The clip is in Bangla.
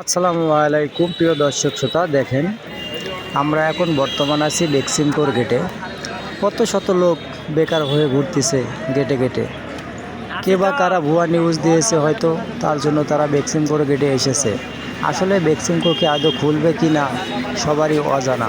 আসসালামু আলাইকুম, প্রিয় দর্শক শ্রোতা, দেখেন, আমরা এখন বর্তমান আছি বেক্সিমপুর গেটে। কত শত লোক বেকার হয়ে ঘুরতেছে গেটে গেটে। কে বা কারা ভুয়া নিউজ দিয়েছে হয়তো, তার জন্য তারা বেক্সিমপুর গেটে এসেছে। আসলে বেক্সিমপুরকে আদৌ খুলবে কি না, সবারই অজানা।